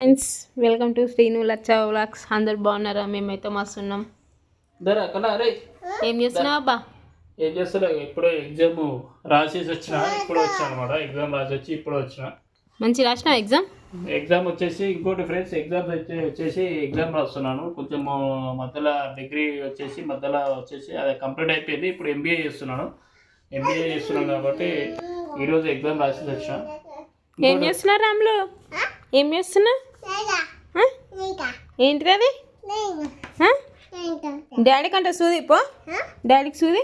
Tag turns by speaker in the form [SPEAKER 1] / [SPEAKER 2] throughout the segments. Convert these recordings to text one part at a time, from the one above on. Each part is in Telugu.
[SPEAKER 1] Friends welcome to Srinu Lachcha vlogs అందరు బాగున్నారా? మేమైతే మస్తు ఉన్నాం
[SPEAKER 2] దరా కన్నా అరే
[SPEAKER 1] ఏం చేస్తున్నావు అబ్బా?
[SPEAKER 2] ఏం చేస్తలే ఇప్పుడే ఎగ్జామ్ రాసేసి వచ్చిన ఇప్పుడు వచ్చాను అనమాట ఎగ్జామ్ రాసి వచ్చి ఇప్పుడు వచ్చిన.
[SPEAKER 1] మంచి రాసిన ఎగ్జామ్
[SPEAKER 2] ఎగ్జామ్ వచ్చేసి ఇంకోటి ఫ్రెండ్స్ ఎగ్జామ్ వచ్చేసి ఎగ్జామ్ రాస్తున్నాను. కొంచెం మధ్యలో డిగ్రీ వచ్చేసి మధ్యలో వచ్చేసి అది కంప్లీట్ అయిపోయింది. ఇప్పుడు ఎంబీఏ చేస్తున్నాను. ఎంబీఏ చేస్తున్నాను కాబట్టి ఈరోజు ఎగ్జామ్ రాసేసి వచ్చిన.
[SPEAKER 1] ఏం చేస్తున్నారు రాములు? ఏం చేస్తున్నా? ఏంటిది అది? డాడీ కంట సూది పో. డాడీకి సూది.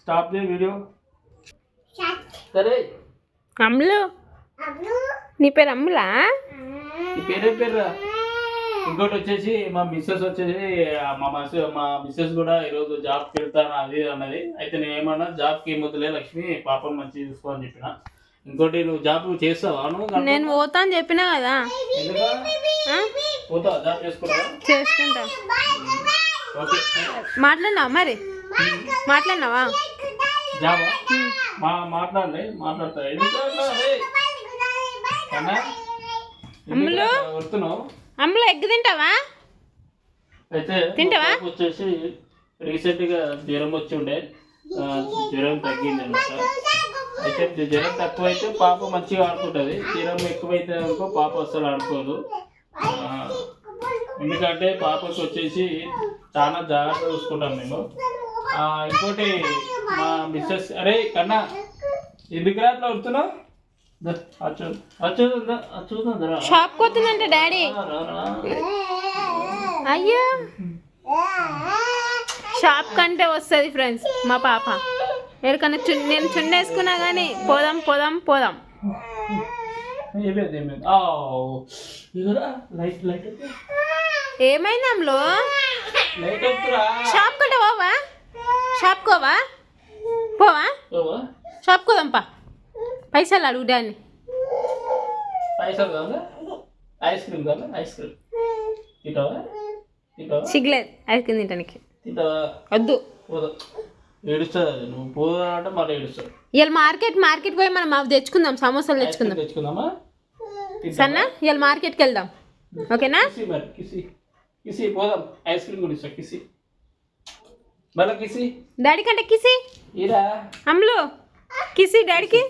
[SPEAKER 2] స్టాప్ చేయ వీడియో సరే.
[SPEAKER 1] అమ్ములు. నీ పేరు అమ్ములా?
[SPEAKER 2] పేరే పేర్రా? ఇంకోటి వచ్చేసి మా మిస్సెస్ వచ్చేసి మా మస్ మా మిస్సెస్ కూడా ఈరోజు జాబ్కి వెళ్తాను అది అన్నది. అయితే నేను ఏమన్నా జాబ్కి ఏం వద్దులే లక్ష్మి పాపం మంచి చూసుకో అని చెప్పిన. ఇంకోటి నువ్వు జాబ్ చేస్తావా? నువ్వు
[SPEAKER 1] నేను పోతా అని చెప్పినా కదా?
[SPEAKER 2] పోతావా? జాబ్ చేసుకుంటావా?
[SPEAKER 1] చేసుకుంటా. మాట్లాడినావా మరి? మాట్లాడినావా?
[SPEAKER 2] జాబా? మా మాట్లాడలే మాట్లాడతా. ఎందుకు అట్లా? ఏయ్, కన్నా
[SPEAKER 1] అమ్ములు?
[SPEAKER 2] వస్తున్నావు?
[SPEAKER 1] అమ్ములు ఎగ్ తింటావా?
[SPEAKER 2] అయితే
[SPEAKER 1] తింటావా?
[SPEAKER 2] వచ్చేసి రీసెంట్గా జ్వరం వచ్చి ఉండే. జ్వరం తగ్గింది అనమాట అయితే జ్వరం తక్కువ అయితే పాప మంచిగా ఆడుకుంటుంది. జ్వరం ఎక్కువైతే అనుకో పాప అస్సలు ఆడుకోదు. ఎందుకంటే పాపకు వచ్చేసి చాలా జాగ్రత్త చూసుకుంటాం మేము. ఇంకోటి మా మిస్సెస్ అరే కన్నా ఎందుకు రా అట్లా వస్తున్నావు
[SPEAKER 1] షాప్ కొత్తుందంట డాడీ. అయ్యో. షాప్ కంటే వస్తుంది ఫ్రెండ్స్ మా పాప. ఎక్కడికన్నా చు నేను చున్నేసుకున్నా కానీ పోదాం పోదాం పోదాం.
[SPEAKER 2] వద్దురా
[SPEAKER 1] షాప్ కంటే పోవా? షాప్ కోవా? పోవా? షాప్ కోదాంపా పైసలు అడుగు డాన్ని సిగ్లేదు ఐస్ క్రీమ్. తింటానికి వద్దు.
[SPEAKER 2] పోదా. ఏడుస్తుంది అది? నువ్వు పోదా అంటే మళ్ళీ ఏడుస్తుంది
[SPEAKER 1] ఇవాళ మార్కెట్ మార్కెట్ పోయి మనం అవి తెచ్చుకుందాం సమోసాలు తెచ్చుకుందాం.
[SPEAKER 2] తెచ్చుకుందామా?
[SPEAKER 1] సన్నా ఇవాళ మార్కెట్కి వెళ్దాం. ఓకేనా?
[SPEAKER 2] కిసి మరి కిసి. కిసి పోదాం. ఐస్ క్రీమ్ కూడా ఇస్తా కిసి. మళ్ళీ కిసి.
[SPEAKER 1] డాడీ కంటే కిసి.
[SPEAKER 2] ఇరా
[SPEAKER 1] అమ్ములు. కిసి డాడీకి.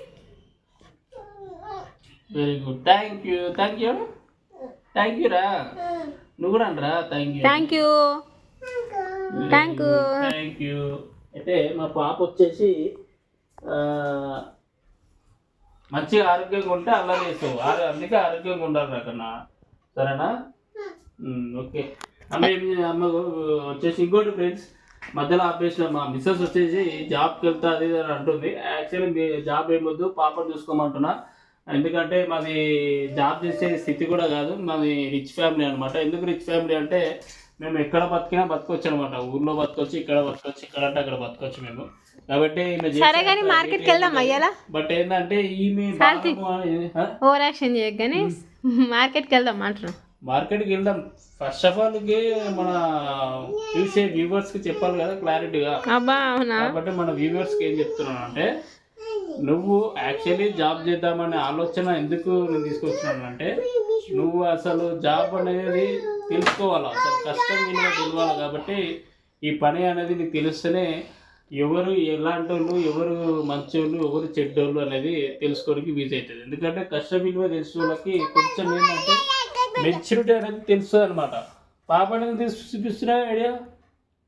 [SPEAKER 2] Very good thank you thank you thank you రా. నువ్వు కూడా అనరా. Thank you
[SPEAKER 1] thank you Thank you.
[SPEAKER 2] Thank you అయితే మా పాప వచ్చేసి మంచిగా ఆరోగ్యంగా ఉంటే అలా చేస్తావు. అందుకే ఆరోగ్యంగా ఉండాలి రాకన్నా సరేనా? ఓకే. అమ్మ అమ్మ వచ్చేసి ఇంకోటి ఫ్రెండ్స్ మధ్యలో ఆపేసిన మా మిస్సెస్ వచ్చేసి జాబ్కి వెళ్తా అది అని అంటుంది. యాక్చువల్లీ మీ జాబ్ ఏమొద్దు పాపను చూసుకోమంటున్నా. ఎందుకంటే మాది జాబ్ చేసే స్థితి కూడా కాదు మాది రిచ్ ఫ్యామిలీ అనమాట ఎందుకు రిచ్ ఫ్యామిలీ అంటే మేము ఎక్కడ బతికినా బతకొచ్చు అనమాట ఊర్లో బతకొచ్చు ఇక్కడ బతకొచ్చు ఇక్కడ అంటే అక్కడ బతకొచ్చు మేము. కాబట్టి
[SPEAKER 1] సరే కానీ మార్కెట్కి వెళ్దాం అయ్యాలా
[SPEAKER 2] బట్ ఏంటంటే ఈమె?
[SPEAKER 1] ఓవర్ యాక్షన్ చేయగానే మార్కెట్కి వెళ్దాం అంటున్నాం.
[SPEAKER 2] మార్కెట్కి వెళ్దాం. ఫస్ట్ ఆఫ్ ఆల్కి మన చూసే వ్యూవర్స్కి చెప్పాలి కదా క్లారిటీగా.
[SPEAKER 1] అబ్బా అవునా?
[SPEAKER 2] కాబట్టి మన వ్యూవర్స్కి ఏం చెప్తున్నాను అంటే నువ్వు యాక్చువల్లీ జాబ్ చేద్దామనే ఆలోచన ఎందుకు నేను తీసుకొచ్చినాను అంటే నువ్వు అసలు జాబ్ అనేది తెలుసుకోవాలి? అసలు కష్టం విలువ తెలియాలి కాబట్టి ఈ పని అనేది నీకు తెలిస్తేనే ఎవరు ఎలాంటి వాళ్ళు ఎవరు మంచోళ్ళు ఎవరు చెడ్డోళ్ళు అనేది తెలుసుకోవడానికి వీజ్ అవుతుంది. ఎందుకంటే కష్టం విలువ తెలిసిన వాళ్ళకి కొంచెం ఏంటంటే మెచ్యూరిటీ అనేది తెలుస్తుంది అనమాట పాపని తీసి చూపిస్తున్నా ఐడియా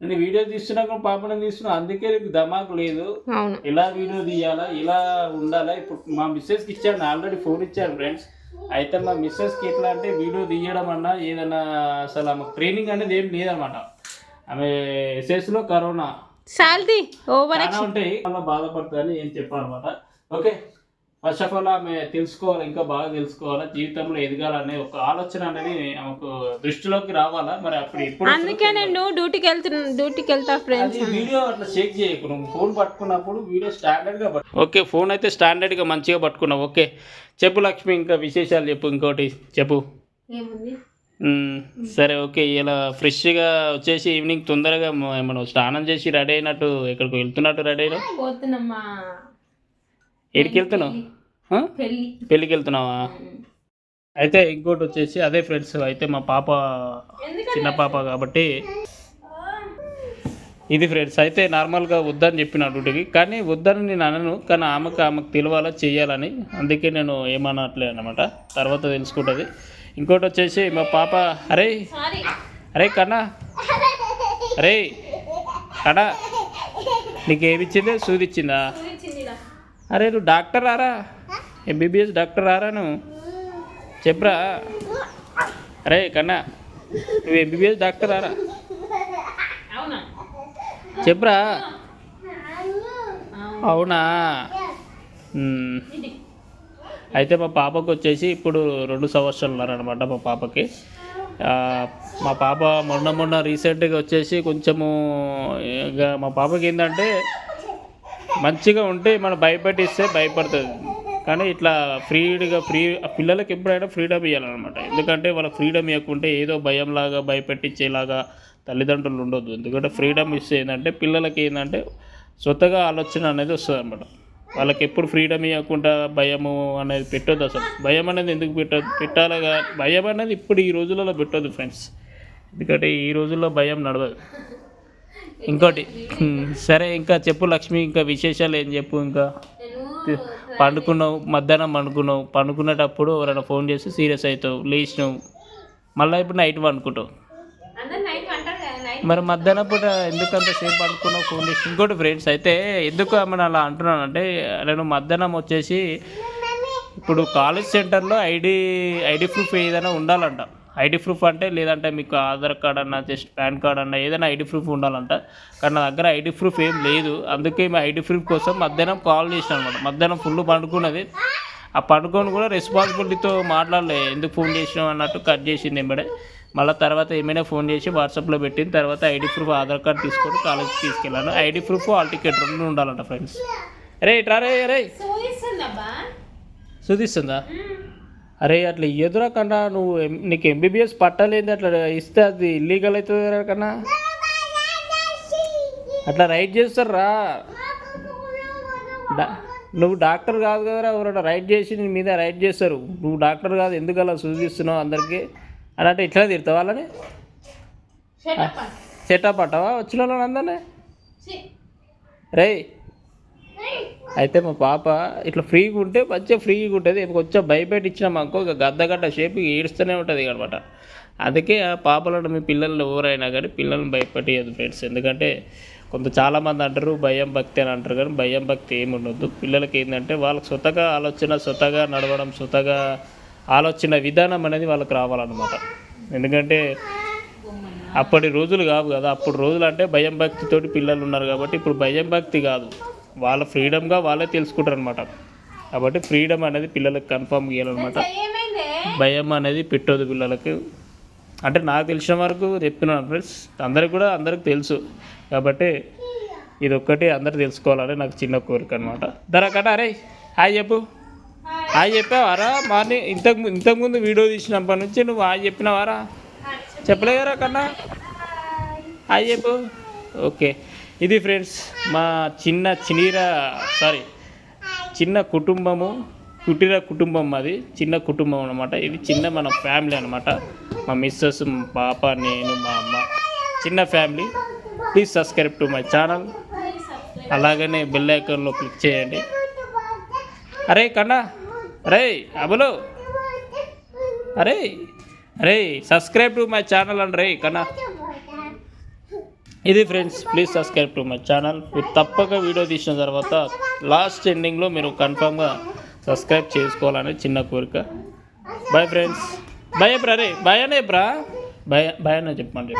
[SPEAKER 2] నేను వీడియో తీస్తున్నా కూడా పాపని తీస్తున్నా అందుకే నీకు ధమాకు లేదు. ఇలా వీడియో తీయాలా ఇలా ఉండాలా? ఇప్పుడు మా మిస్సెస్కి ఇచ్చాను ఆల్రెడీ ఫోన్ ఇచ్చాను ఫ్రెండ్స్ అయితే మా మిస్సెస్కి ఎట్లా అంటే వీడియో తీయడం అన్నా ఏదైనా అసలు ఆమె ట్రైనింగ్ అనేది ఏం లేదనమాట. ఆమె ఎస్ఎస్లో కరోనా చాలా ఉంటాయి. అలా బాధపడుతుందని ఏం చెప్పాలన్నమాట. ఓకే ఫస్ట్ ఆఫ్ ఆల్ ఆమె తెలుసుకోవాలి ఇంకా బాగా తెలుసుకోవాలా జీవితంలో ఎదగాలనే ఒక ఆలోచన అనేది ఆమెకు దృష్టిలోకి రావాలా? మరి అప్పుడు ఇప్పుడు
[SPEAKER 1] అందుకే నేను డ్యూటీకి వెళ్తున్నా డ్యూటీకి వెళ్తా ఫ్రెండ్స్
[SPEAKER 2] వీడియో అట్లా షేక్ చేయకు నువ్వు ఫోన్ పట్టుకున్నప్పుడు వీడియో స్టాండర్డ్గా పట్టు. ఓకే ఫోన్ అయితే స్టాండర్డ్గా మంచిగా పట్టుకున్నావు ఓకే. చెప్పు లక్ష్మి ఇంకా విశేషాలు చెప్పు ఇంకోటి చెప్పు. సరే ఓకే. ఇలా ఫ్రెష్గా వచ్చేసి ఈవినింగ్ తొందరగా మనం స్నానం చేసి రెడీ అయినట్టు ఎక్కడికి వెళ్తున్నట్టు రెడీ అయినా
[SPEAKER 1] పోతున్నామ్మా.
[SPEAKER 2] ఎడికి వెళ్తున్నావు పెళ్ళికి వెళ్తున్నావా అయితే ఇంకోటి వచ్చేసి అదే ఫ్రెండ్స్ అయితే మా పాప చిన్న పాప కాబట్టి ఇది ఫ్రెండ్స్ అయితే నార్మల్గా వద్దని చెప్పిన డ్యూటీకి కానీ వద్దని నేను అనను కానీ ఆమెకు ఆమెకు తెలియాలా చెయ్యాలని అందుకే నేను ఏమనట్లే అనమాట తర్వాత తెలుసుకుంటుంది. ఇంకోటి వచ్చేసి మా పాప అరే అరే కన్నా అరే కన్నా నీకు ఏమి ఇచ్చింది సూది ఇచ్చిందా అరే నువ్వు డాక్టర్ రారా? ఎంబీబీఎస్ డాక్టర్ రారా నువ్వు? చెప్పరా? అరే కన్నా నువ్వు ఎంబీబీఎస్ డాక్టర్ రారా? చెప్పరా? అవునా? అయితే మా పాపకు వచ్చేసి ఇప్పుడు రెండు సంవత్సరాలు ఉన్నారనమాట మా పాపకి. మా పాప మొన్న మొన్న రీసెంట్గా వచ్చేసి కొంచెము ఇక మా పాపకి ఏంటంటే మంచిగా ఉంటే మనం భయపెట్టిస్తే భయపడుతుంది. కానీ ఇట్లా ఫ్రీడ్గా ఫ్రీ పిల్లలకి ఎప్పుడైనా ఫ్రీడమ్ ఇవ్వాలన్నమాట ఎందుకంటే వాళ్ళకి ఫ్రీడమ్ ఇవ్వకుంటే ఏదో భయంలాగా భయపెట్టించేలాగా తల్లిదండ్రులు ఉండొద్దు. ఎందుకంటే ఫ్రీడమ్ ఇస్తే ఏంటంటే పిల్లలకి ఏంటంటే స్వతగా ఆలోచన అనేది వస్తుంది అనమాట వాళ్ళకి ఎప్పుడు ఫ్రీడమ్ ఇవ్వకుండా భయము అనేది పెట్టొద్దు అసలు. భయం అనేది ఎందుకు పెట్టద్దు పెట్టాలగా భయం అనేది ఇప్పుడు ఈ రోజులలో పెట్టొద్దు ఫ్రెండ్స్. ఎందుకంటే ఈ రోజుల్లో భయం నడవదు. ఇంకోటి సరే ఇంకా చెప్పు లక్ష్మి ఇంకా విశేషాలు ఏం చెప్పు ఇంకా?
[SPEAKER 1] నేను
[SPEAKER 2] పండుకున్నావు మధ్యాహ్నం పండుకున్నావు పండుకునేటప్పుడు ఎవరైనా ఫోన్ చేసి సీరియస్ అవుతావు లేచినావు. మళ్ళీ ఇప్పుడు నైట్ పండుకుంటావు. మరి మధ్యాహ్నం పూట ఎందుకంత సేపు అనుకున్నావు ఫోన్ చేసి? ఇంకోటి ఫ్రెండ్స్ అయితే ఎందుకు ఆమెను అలా అంటున్నానంటే నేను మధ్యాహ్నం వచ్చేసి ఇప్పుడు కాలేజ్ సెంటర్లో ఐడి ఐడి ప్రూఫ్ ఏదైనా ఉండాలంట. ఐడి ప్రూఫ్ అంటే లేదంటే మీకు ఆధార్ కార్డ్ అన్న జస్ట్ పాన్ కార్డ్ అన్న ఏదైనా ఐడి ప్రూఫ్ ఉండాలంట. కానీ నా దగ్గర ఐడి ప్రూఫ్ ఏం లేదు. అందుకే మా ఐడి ప్రూఫ్ కోసం మధ్యాహ్నం కాల్ చేసిన అనమాట మధ్యాహ్నం ఫుల్ పండుకున్నది. ఆ పండుకొని కూడా రెస్పాన్సిబిలిటీతో మాట్లాడలే. ఎందుకు ఫోన్ చేసినావు అన్నట్టు కట్ చేసింది ఎంబడే. మళ్ళీ తర్వాత ఏమైనా ఫోన్ చేసి వాట్సాప్లో పెట్టిన తర్వాత ఐడి ప్రూఫ్ ఆధార్ కార్డ్ తీసుకొని కాలేజ్కి తీసుకెళ్ళాను. ఐడి ప్రూఫ్ హాల్ టికెట్ రెండు ఉండాలంట ఫ్రెండ్స్. రే ఇట్రా రే రే చూదిస్తుందా అరే అట్లా ఎదురా కన్నా నువ్వు నీకు ఎంబీబీఎస్ పట్టలేదు అట్లా ఇస్తే అది ఇల్లీగల్ అవుతుంది కన్నా. అట్లా రైట్ చేస్తారా? డా- నువ్వు డాక్టర్ కాదు కదరా ఎవరైనా రైట్ చేసి నీ మీద రైట్ చేస్తారు. నువ్వు డాక్టర్ కాదు ఎందుకు అలా సూచిస్తున్నావు అందరికీ? అని అంటే ఇట్లా తిడతావు వాళ్ళని? సెటప్ అంటావా? వచ్చిన వాళ్ళని అందరినీ? రే అయితే మా పాప ఇట్లా ఫ్రీగా ఉంటే మంచిగా ఫ్రీగా ఉంటుంది. కొంచెం భయపెట్టి ఇచ్చినాం అనుకో ఇక గద్ద గడ్డ షేపు ఏడుస్తూనే ఉంటుంది అనమాట అందుకే ఆ పాపలను మీ పిల్లలు ఎవరైనా కానీ పిల్లల్ని భయపెట్టేయదు ఫ్రెండ్స్ ఎందుకంటే కొంత చాలామంది అంటారు భయం భక్తి అని అంటారు కానీ భయం భక్తి ఏమి ఉండొద్దు పిల్లలకి ఏంటంటే వాళ్ళకి స్వతగా ఆలోచన స్వతగా నడవడం స్వతగా ఆలోచన విధానం అనేది వాళ్ళకి రావాలన్నమాట. ఎందుకంటే అప్పటి రోజులు కావు కదా. అప్పుడు రోజులు అంటే భయం భక్తితోటి పిల్లలు ఉన్నారు కాబట్టి ఇప్పుడు భయం భక్తి కాదు. వాళ్ళ ఫ్రీడమ్గా వాళ్ళే తెలుసుకుంటారు అనమాట కాబట్టి ఫ్రీడమ్ అనేది పిల్లలకు కన్ఫర్మ్ చేయాలన్నమాట. భయం అనేది పెట్టొద్దు పిల్లలకు. అంటే నాకు తెలిసిన వరకు చెప్తున్నాను ఫ్రెండ్స్ అందరికి కూడా అందరికి తెలుసు. కాబట్టి ఇది ఒక్కటి అందరు తెలుసుకోవాలని నాకు చిన్న కోరిక అనమాట ధర కట అరే హాయ్ చెప్పు. హాయ్ చెప్పావారా? మార్నింగ్ ఇంతకు ఇంతకుముందు వీడియో తీసినప్పటి నుంచి నువ్వు హాయ్ చెప్పినావారా? చెప్పలేదురా కన్నా. హాయ్ చెప్పు. ఓకే. ఇది ఫ్రెండ్స్ మా చిన్న చినీర సారీ చిన్న కుటుంబము కుటీర కుటుంబం మాది చిన్న కుటుంబం అనమాట ఇది చిన్న మన ఫ్యామిలీ అనమాట మా మిస్సెస్ మా పాప నేను మా అమ్మ చిన్న family. Please subscribe to my channel అలాగనే బెల్ ఐకాన్లో క్లిక్ చేయండి. అరే కన్నా అరే అబలో. అరే అరే సబ్స్క్రైబ్ టు మై ఛానల్ అండి రే కన్నా. ఇది friends please subscribe to my channel మీరు తప్పక వీడియో తీసిన తర్వాత లాస్ట్ ఎండింగ్లో మీరు కన్ఫామ్గా సబ్స్క్రైబ్ చేసుకోవాలని చిన్న కోరిక. బాయ్ ఫ్రెండ్స్ బాయ్ బ్రా రే బాయ్ అనే బ్రా బాయ్ బాయ్ అనే చెప్పండి.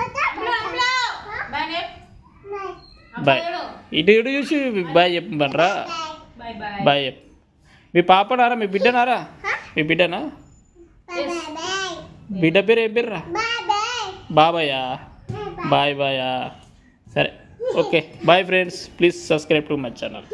[SPEAKER 2] బాయ్ ఇటు ఇటు చూసి బాయ్ చెప్పమంటారా? బాయ్ చెప్పు. మీ పాపనారా మీ బిడ్డనారా? మీ బిడ్డనా? బిడ్డ పేరు ఏం పేరురా? బాబాయా? బాయ్ బాయా? సరే okay. Bye friends please subscribe to my channel